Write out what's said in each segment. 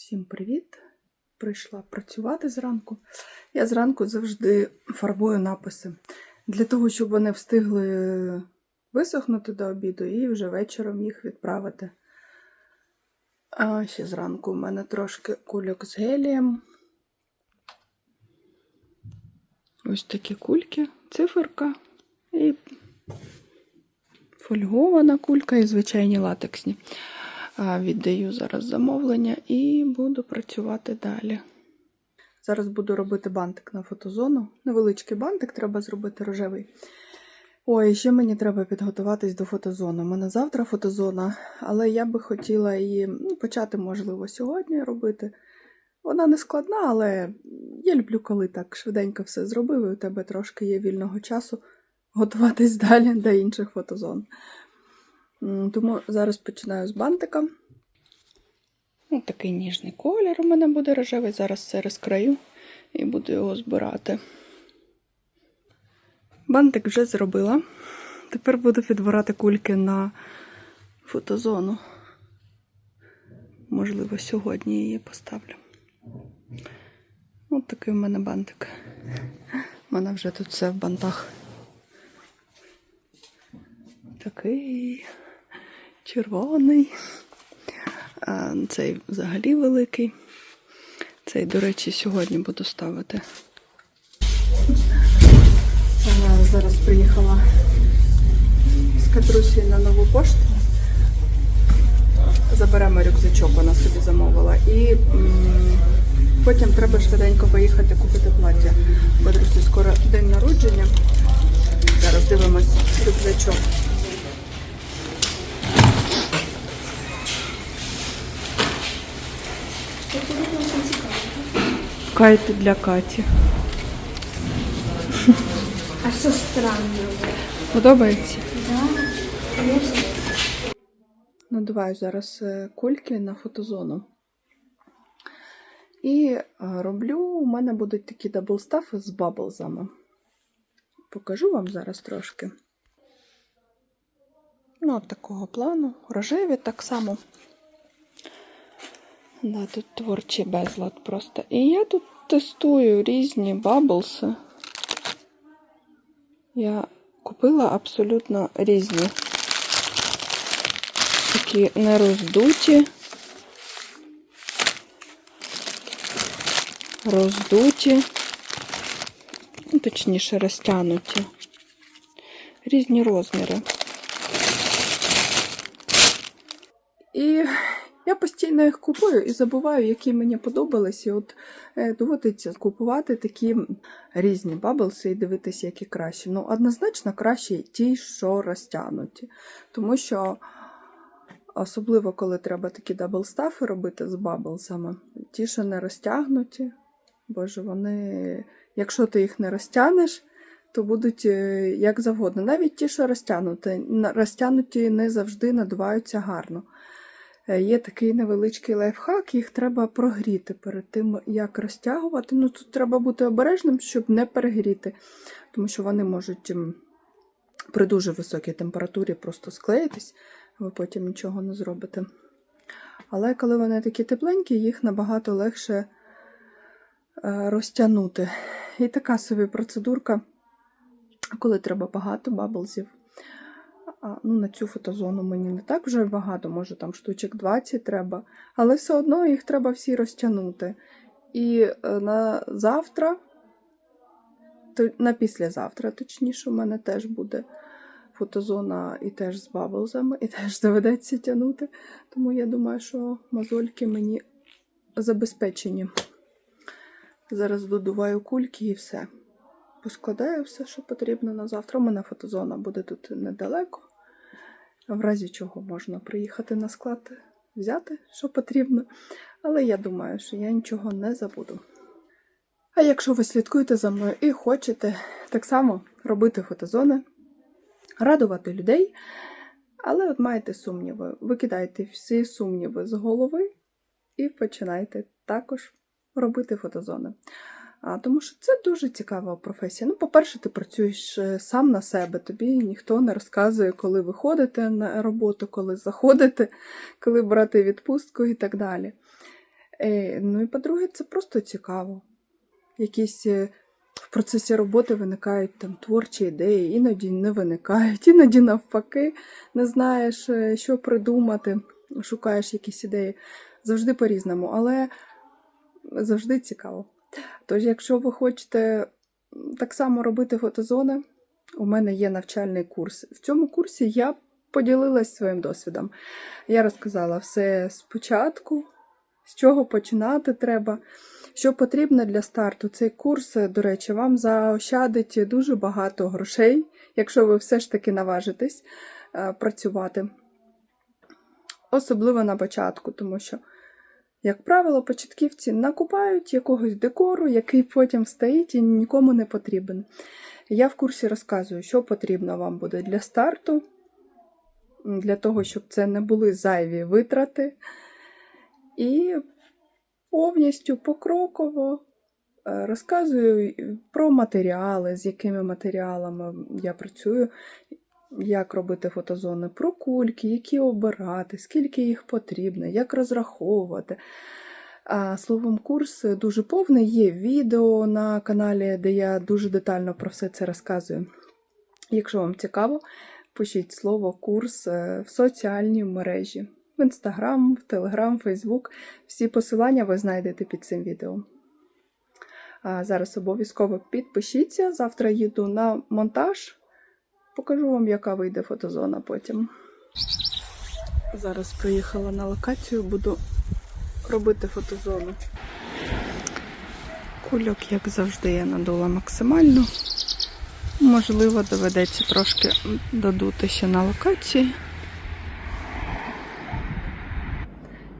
Всім привіт! Прийшла працювати зранку. Я зранку завжди фарбую написи для того, щоб вони встигли висохнути до обіду і вже вечором їх відправити. А ще зранку у мене трошки кульок з гелієм. Ось такі кульки, циферка і фольгована кулька і звичайні латексні. Віддаю зараз замовлення і буду працювати далі. Зараз буду робити бантик на фотозону. Невеличкий бантик треба зробити рожевий. Ой, ще мені треба підготуватись до фотозони. У мене завтра фотозона, але я би хотіла її ну, почати, можливо, сьогодні робити. Вона не складна, але я люблю, коли так швиденько все зробив, і у тебе трошки є вільного часу готуватись далі до інших фотозон. Тому зараз починаю з бантика. Ось такий ніжний колір у мене буде рожевий. Зараз це розкраю і буду його збирати. Бантик вже зробила. Тепер буду підбирати кульки на фотозону. Можливо, сьогодні її поставлю. Ось такий в мене бантик. У мене вже тут все в бантах. Такий червоний. А цей взагалі великий. Цей, до речі, сьогодні буду ставити. Зараз приїхала з Катрусі на нову пошту. Заберемо рюкзачок, вона собі замовила. І потім треба швиденько поїхати купити плаття. Друзі, скоро день народження. Зараз дивимось рюкзачок. Кайти для Каті. А що странного? Подобається? Да, конечно. Надуваю зараз е, кульки на фотозону. І е, роблю, у мене будуть такі даблстафи з баблзами. Покажу вам зараз трошки. Ну, от такого плану. Рожеві так само. Да, тут творчий безлад просто. І я тут тестую різні баблси. Я купила абсолютно різні. Такі нероздуті. Роздуті. Ну, точніше, розтянуті. Різні розміри. І я постійно їх купую і забуваю, які мені подобались. І от е, доводиться купувати такі різні баблси і дивитися, які кращі. Ну, однозначно кращі ті, що розтягнуті. Тому що, особливо, коли треба такі даблстафи робити з баблсами, ті, що не розтягнуті, боже, вони, якщо ти їх не розтягнеш, то будуть е, як завгодно. Навіть ті, що розтягнуті, розтягнуті не завжди надуваються гарно. Е, Є такий невеличкий лайфхак, їх треба прогріти перед тим, як розтягувати. Ну, тут треба бути обережним, щоб не перегріти, тому що вони можуть ем, при дуже високій температурі просто склеїтись, ви потім нічого не зробите. Але коли вони такі тепленькі, їх набагато легше е, розтягнути. І така собі процедурка, коли треба багато баблзів. Ну, на цю фотозону мені не так вже багато, може там штучок 20 треба, але все одно їх треба всі розтягнути. І е, на завтра, на післязавтра, точніше, у мене теж буде фотозона і теж з баблзами, і теж доведеться тягнути. Тому я думаю, що мозольки мені забезпечені. Зараз додуваю кульки і все. Поскладаю все, що потрібно на завтра. У мене фотозона буде тут недалеко. В разі чого можна приїхати на склад, взяти, що потрібно. Але я думаю, що я нічого не забуду. А якщо ви слідкуєте за мною і хочете так само робити фотозони, радувати людей, але от маєте сумніви, викидайте всі сумніви з голови і починайте також робити фотозони. Тому що це дуже цікава професія. Ну, по-перше, ти працюєш е, сам на себе, тобі ніхто не розказує, коли виходите на роботу, коли заходите, коли брати відпустку і так далі. Е, Ну і по-друге, це просто цікаво. Якісь е, в процесі роботи виникають там творчі ідеї, іноді не виникають, іноді навпаки, не знаєш, що придумати, шукаєш якісь ідеї. Завжди по-різному, але завжди цікаво. Тож, якщо ви хочете так само робити фотозони, у мене є навчальний курс. В цьому курсі я поділилась своїм досвідом. Я розказала все спочатку, з чого починати треба, що потрібно для старту. Цей курс, до речі, вам заощадить дуже багато грошей, якщо ви все ж таки наважитесь е, працювати. Особливо на початку, тому що, як правило, початківці накупають якогось декору, який потім стоїть і нікому не потрібен. Я в курсі розказую, що потрібно вам буде для старту, для того, щоб це не були зайві витрати. І повністю покроково е, розказую про матеріали, з якими матеріалами я працюю, як робити фотозони, про кульки, які обирати, скільки їх потрібно, як розраховувати. Словом, курс дуже повний. Є відео на каналі, де я дуже детально про все це розказую. Якщо вам цікаво, пишіть слово курс е, в соціальній мережі. В Інстаграм, в Телеграм, Фейсбук. Всі посилання ви знайдете під цим відео. А зараз обов'язково підпишіться. Завтра їду на монтаж. Покажу вам, яка вийде фотозона потім. Зараз приїхала на локацію, буду робити фотозону. Кульок, як завжди, я надула максимально. Можливо, доведеться трошки додути ще на локації.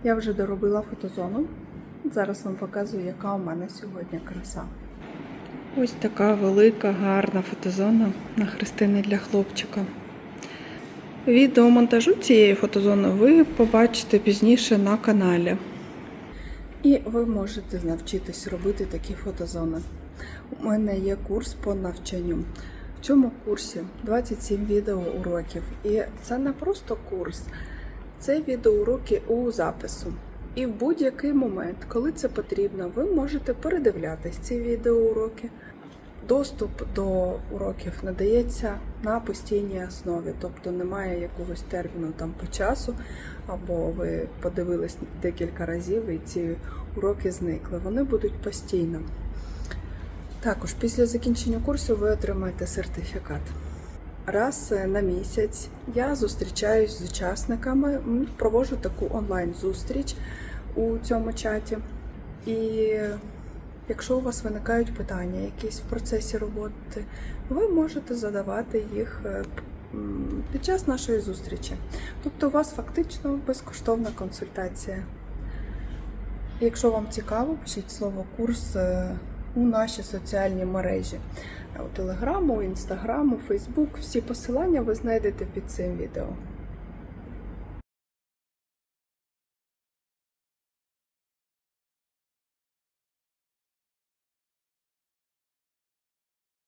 Я вже доробила фотозону. Зараз вам показую, яка у мене сьогодні краса. Ось така велика, гарна фотозона на хрестини для хлопчика. Відео монтажу цієї фотозони ви побачите пізніше на каналі. І ви можете навчитись робити такі фотозони. У мене є курс по навчанню. В цьому курсі 27 відеоуроків. І це не просто курс, це відеоуроки у запису. І в будь-який момент, коли це потрібно, ви можете передивлятись ці відеоуроки. Доступ до уроків надається на постійній основі, тобто немає якогось терміну там по часу, або ви подивились декілька разів і ці уроки зникли. Вони будуть постійно. Також після закінчення курсу ви отримаєте сертифікат. Раз на місяць я зустрічаюсь з учасниками, м, проводжу таку онлайн-зустріч у цьому чаті. І якщо у вас виникають питання якісь в процесі роботи, ви можете задавати їх е, під час нашої зустрічі. Тобто у вас фактично безкоштовна консультація. Якщо вам цікаво, пишіть слово курс е, у наші соціальні мережі. Телеграму, Інстаграму, Фейсбук. Всі посилання ви знайдете під цим відео.